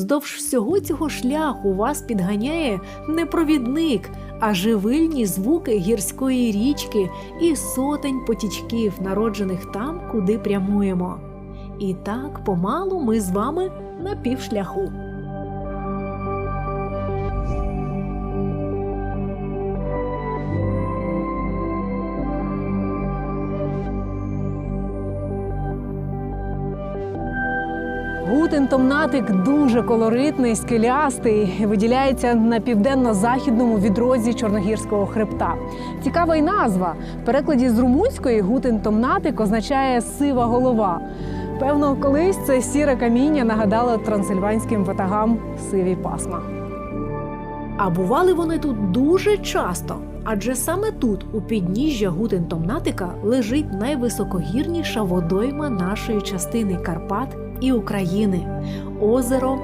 Вздовж всього цього шляху вас підганяє не провідник, а живильні звуки гірської річки і сотень потічків, народжених там, куди прямуємо. І так помалу ми з вами на півшляху. Гутентомнатик дуже колоритний, скелястий, виділяється на південно-західному відрозі Чорногірського хребта. Цікава й назва. В перекладі з румунської гутентомнатик означає сива голова. Певно, колись це сіре каміння нагадало трансильванським ватагам сиві пасма. А бували вони тут дуже часто, адже саме тут, у підніжжя Гутентомнатика, лежить найвисокогірніша водойма нашої частини Карпат і України озеро